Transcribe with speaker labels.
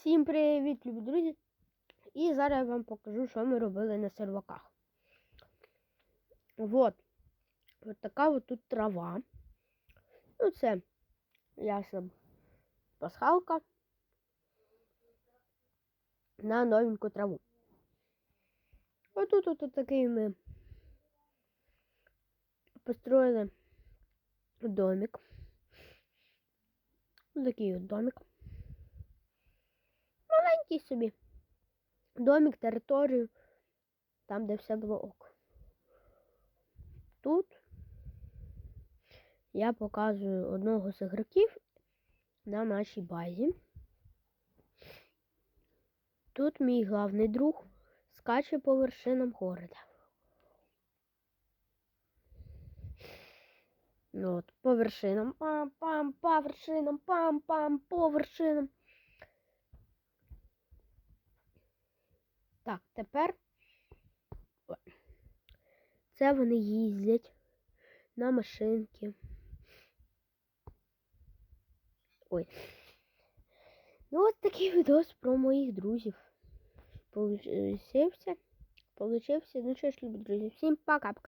Speaker 1: Всім привіт, любі друзі! І зараз я вам покажу, що ми робили на серваках. Вот. От така от тут трава. Ну, це ясна пасхалка на новеньку траву. Отут от такий ми построїли домик. Ось такий от домик. Маленький собі. Домик, територію, там, де все було ок. Тут я показую одного з ігроків на нашій базі. Тут мій главний друг скаче по вершинам города. Ну, от, по вершинам. Пам-пам, по вершинам, пам-пам, по вершинам. Так, тепер це вони їздять на машинки. Ой. Ну, от такий відос про моїх друзів. Получився. Получився. Ну що ж, любі друзі, всім пока-пока.